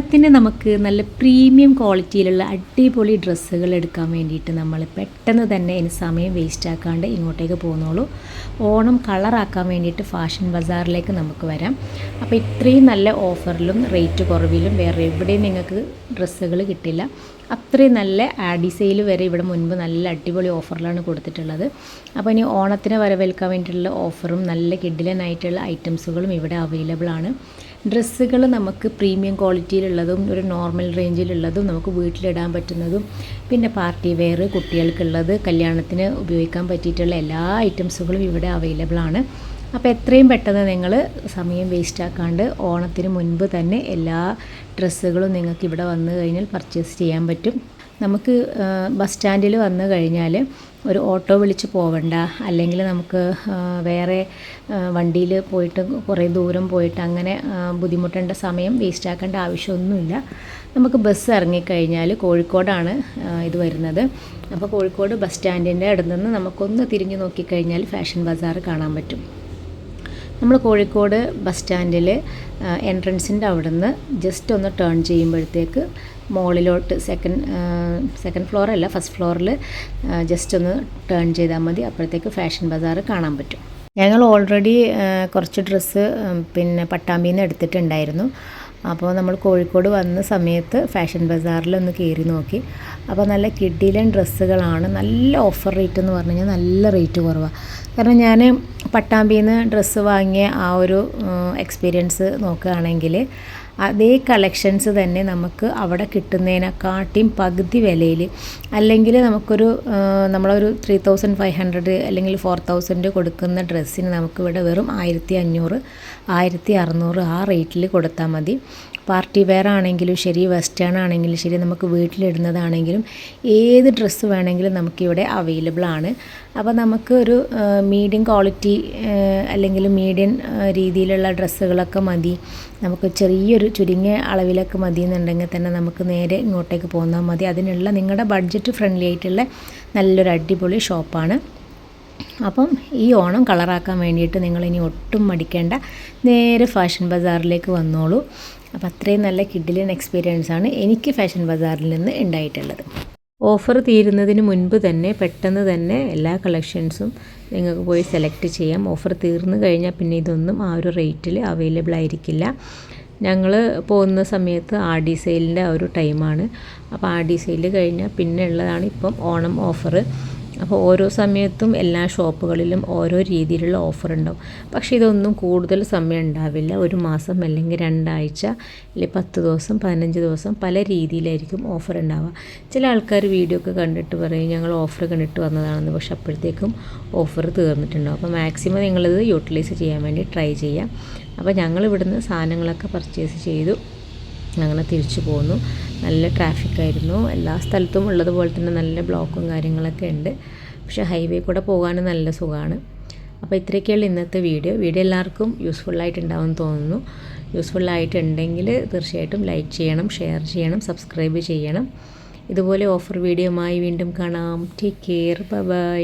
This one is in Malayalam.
ഓണത്തിന് നമുക്ക് നല്ല പ്രീമിയം ക്വാളിറ്റിയിലുള്ള അടിപൊളി ഡ്രസ്സുകൾ എടുക്കാൻ വേണ്ടിയിട്ട് നമ്മൾ പെട്ടെന്ന് തന്നെ ഇനി സമയം വേസ്റ്റ് ആക്കാണ്ട് ഇങ്ങോട്ടേക്ക് പോകുന്നുള്ളൂ ഓണം കളറാക്കാൻ വേണ്ടിയിട്ട് ഫാഷൻ ബസാറിലേക്ക് നമുക്ക് വരാം. അപ്പോൾ ഇത്രയും നല്ല ഓഫറിലും റേറ്റ് കുറവിലും വേറെ എവിടെയും നിങ്ങൾക്ക് ഡ്രസ്സുകൾ കിട്ടില്ല. അത്രയും നല്ല ആഡി സെയിൽ വരെ ഇവിടെ മുൻപ് നല്ല അടിപൊളി ഓഫറിലാണ് കൊടുത്തിട്ടുള്ളത്. അപ്പോൾ ഇനി ഓണത്തിന് വരവേൽക്കാൻ വേണ്ടിയിട്ടുള്ള ഓഫറും നല്ല കിഡിലനായിട്ടുള്ള ഐറ്റംസുകളും ഇവിടെ അവൈലബിൾ ആണ്. ഡ്രസ്സുകൾ നമുക്ക് പ്രീമിയം ക്വാളിറ്റിയിലുള്ളതും ഒരു നോർമൽ റേഞ്ചിലുള്ളതും നമുക്ക് വീട്ടിലിടാൻ പറ്റുന്നതും പിന്നെ പാർട്ടി വെയർ കുട്ടികൾക്കുള്ളത് കല്യാണത്തിന് ഉപയോഗിക്കാൻ പറ്റിയിട്ടുള്ള എല്ലാ ഐറ്റംസുകളും ഇവിടെ അവൈലബിൾ ആണ്. അപ്പോൾ എത്രയും പെട്ടെന്ന് നിങ്ങൾ സമയം വേസ്റ്റ് ആക്കാണ്ട് ഓണത്തിന് മുൻപ് തന്നെ എല്ലാ ഡ്രസ്സുകളും നിങ്ങൾക്ക് ഇവിടെ വന്ന് കഴിഞ്ഞാൽ പർച്ചേസ് ചെയ്യാൻ പറ്റും. നമുക്ക് ബസ് സ്റ്റാൻഡിൽ വന്നു കഴിഞ്ഞാൽ ഒരു ഓട്ടോ വിളിച്ച് പോവണ്ട. അല്ലെങ്കിൽ നമുക്ക് വേറെ വണ്ടിയിൽ പോയിട്ട് കുറേ ദൂരം പോയിട്ട് അങ്ങനെ ബുദ്ധിമുട്ടേണ്ട സമയം വേസ്റ്റ് ആക്കേണ്ട ആവശ്യമൊന്നുമില്ല. നമുക്ക് ബസ് ഇറങ്ങിക്കഴിഞ്ഞാൽ കോഴിക്കോടാണ് ഇത് വരുന്നത്. അപ്പോൾ കോഴിക്കോട് ബസ് സ്റ്റാൻഡിന്റെ അടുത്ത് നിന്ന് നമുക്കൊന്ന് തിരിഞ്ഞു നോക്കിക്കഴിഞ്ഞാൽ ഫാഷൻ ബസാർ കാണാൻ പറ്റും. നമ്മൾ കോഴിക്കോട് ബസ് സ്റ്റാൻഡിൽ എൻട്രൻസിന്റെ അവിടെ നിന്ന് ജസ്റ്റ് ഒന്ന് ടേൺ ചെയ്യുമ്പോഴത്തേക്ക് മുകളിലോട്ട് സെക്കൻഡ് സെക്കൻഡ് ഫ്ലോർ അല്ല ഫസ്റ്റ് ഫ്ലോറിൽ ജസ്റ്റ് ഒന്ന് ടേൺ ചെയ്താൽ മതി. അപ്പോഴത്തേക്ക് ഫാഷൻ ബസാർ കാണാൻ പറ്റും. ഞങ്ങൾ ഓൾറെഡി കുറച്ച് ഡ്രസ്സ് പിന്നെ പട്ടാമ്പിയിൽ നിന്ന് എടുത്തിട്ടുണ്ടായിരുന്നു. അപ്പോൾ നമ്മൾ കോഴിക്കോട് വന്ന സമയത്ത് ഫാഷൻ ബസാറിൽ ഒന്ന് കയറി നോക്കി. അപ്പോൾ നല്ല കിഡിലൻ ഡ്രസ്സുകളാണ് നല്ല ഓഫർ റേറ്റ് എന്ന് പറഞ്ഞു കഴിഞ്ഞാൽ നല്ല റേറ്റ് കുറവാണ്. കാരണം ഞാൻ പട്ടാമ്പിയിൽ നിന്ന് ഡ്രസ്സ് വാങ്ങിയ ആ ഒരു എക്സ്പീരിയൻസ് നോക്കുകയാണെങ്കിൽ അതേ കളക്ഷൻസ് തന്നെ നമുക്ക് അവിടെ കിട്ടുന്നതിനെക്കാട്ടിയും പകുതി വിലയിൽ അല്ലെങ്കിൽ നമുക്കൊരു നമ്മളൊരു ത്രീ തൗസൻഡ് ഫൈവ് ഹൺഡ്രഡ് അല്ലെങ്കിൽ ഫോർ തൗസൻഡ് കൊടുക്കുന്ന ഡ്രസ്സിന് നമുക്കിവിടെ വെറും ആയിരത്തി അഞ്ഞൂറ് ആയിരത്തി അറുന്നൂറ് ആ റേറ്റിൽ കൊടുത്താൽ മതി. പാർട്ടി വെയർ ആണെങ്കിലും ശരി വെസ്റ്റേൺ ആണെങ്കിലും ശരി നമുക്ക് വീട്ടിലിടുന്നതാണെങ്കിലും ഏത് ഡ്രസ്സ് വേണമെങ്കിലും നമുക്കിവിടെ അവൈലബിൾ ആണ്. അപ്പോൾ നമുക്ക് ഒരു മീഡിയം ക്വാളിറ്റി അല്ലെങ്കിൽ മീഡിയം രീതിയിലുള്ള ഡ്രസ്സുകളൊക്കെ മതി. നമുക്ക് ചെറിയൊരു ചുരുങ്ങിയ അളവിലൊക്കെ മതി എന്നുണ്ടെങ്കിൽ തന്നെ നമുക്ക് നേരെ ഇങ്ങോട്ടേക്ക് പോന്നാൽ മതി. അതിനുള്ള നിങ്ങളുടെ ബഡ്ജറ്റ് ഫ്രണ്ട്ലി ആയിട്ടുള്ള നല്ലൊരു അടിപൊളി ഷോപ്പാണ്. അപ്പം ഈ ഓണം കളറാക്കാൻ വേണ്ടിയിട്ട് നിങ്ങൾ ഇനി ഒട്ടും മടിക്കേണ്ട നേരെ ഫാഷൻ ബസാറിലേക്ക് വന്നോളൂ. അപ്പം അത്രയും നല്ല കിഡിലിൻ എക്സ്പീരിയൻസ് ആണ് എനിക്ക് ഫാഷൻ ബസാറിൽ നിന്ന് ഉണ്ടായിട്ടുള്ളത്. ഓഫർ തീരുന്നതിന് മുൻപ് തന്നെ പെട്ടെന്ന് തന്നെ എല്ലാ കളക്ഷൻസും നിങ്ങൾക്ക് പോയി സെലക്ട് ചെയ്യാം. ഓഫർ തീർന്നു കഴിഞ്ഞാൽ പിന്നെ ഇതൊന്നും ആ ഒരു റേറ്റിൽ അവൈലബിൾ ആയിരിക്കില്ല. ഞങ്ങൾ പോകുന്ന സമയത്ത് ആർ ഡി സെയിലിന്റെ ആ ഒരു ടൈമാണ് അപ്പോൾ ആർ ഡി സെയിൽ കഴിഞ്ഞാൽ പിന്നെ ഉള്ളതാണ് ഇപ്പം ഓണം ഓഫർ അപ്പോൾ ഓരോ സമയത്തും എല്ലാ ഷോപ്പുകളിലും ഓരോ രീതിയിലുള്ള ഓഫർ ഉണ്ടാവും പക്ഷേ ഇതൊന്നും കൂടുതൽ സമയം ഉണ്ടാവില്ല. ഒരു മാസം അല്ലെങ്കിൽ രണ്ടാഴ്ച അല്ലെങ്കിൽ പത്ത് ദിവസം പതിനഞ്ച് ദിവസം പല രീതിയിലായിരിക്കും ഓഫർ ഉണ്ടാവുക ചില ആൾക്കാർ വീഡിയോ ഒക്കെ കണ്ടിട്ട് പറയും ഞങ്ങൾ ഓഫർ കണ്ടിട്ട് വന്നതാണെന്ന്. പക്ഷെ അപ്പോഴത്തേക്കും ഓഫർ തീർന്നിട്ടുണ്ടാവും. അപ്പോൾ മാക്സിമം നിങ്ങളിത് യൂട്ടിലൈസ് ചെയ്യാൻ വേണ്ടി ട്രൈ ചെയ്യാം അപ്പോൾ ഞങ്ങൾ ഇവിടുന്ന് സാധനങ്ങളൊക്കെ പർച്ചേസ് ചെയ്തു. അങ്ങനെ തിരിച്ചു പോന്നു. നല്ല ട്രാഫിക്കായിരുന്നു എല്ലാ സ്ഥലത്തും ഉള്ളതുപോലെ തന്നെ നല്ല ബ്ലോക്കും കാര്യങ്ങളൊക്കെ ഉണ്ട്. പക്ഷേ ഹൈവേ കൂടെ പോകാൻ നല്ല സുഖമാണ് അപ്പോൾ ഇത്രയൊക്കെയുള്ള ഇന്നത്തെ വീഡിയോ വീഡിയോ എല്ലാവർക്കും യൂസ്ഫുള്ളായിട്ടുണ്ടാവുമെന്ന് തോന്നുന്നു. യൂസ്ഫുള്ളായിട്ടുണ്ടെങ്കിൽ തീർച്ചയായിട്ടും ലൈക്ക് ചെയ്യണം ഷെയർ ചെയ്യണം സബ്സ്ക്രൈബ് ചെയ്യണം. ഇതുപോലെ ഓഫർ വീഡിയോയുമായി വീണ്ടും കാണാം. Take care bye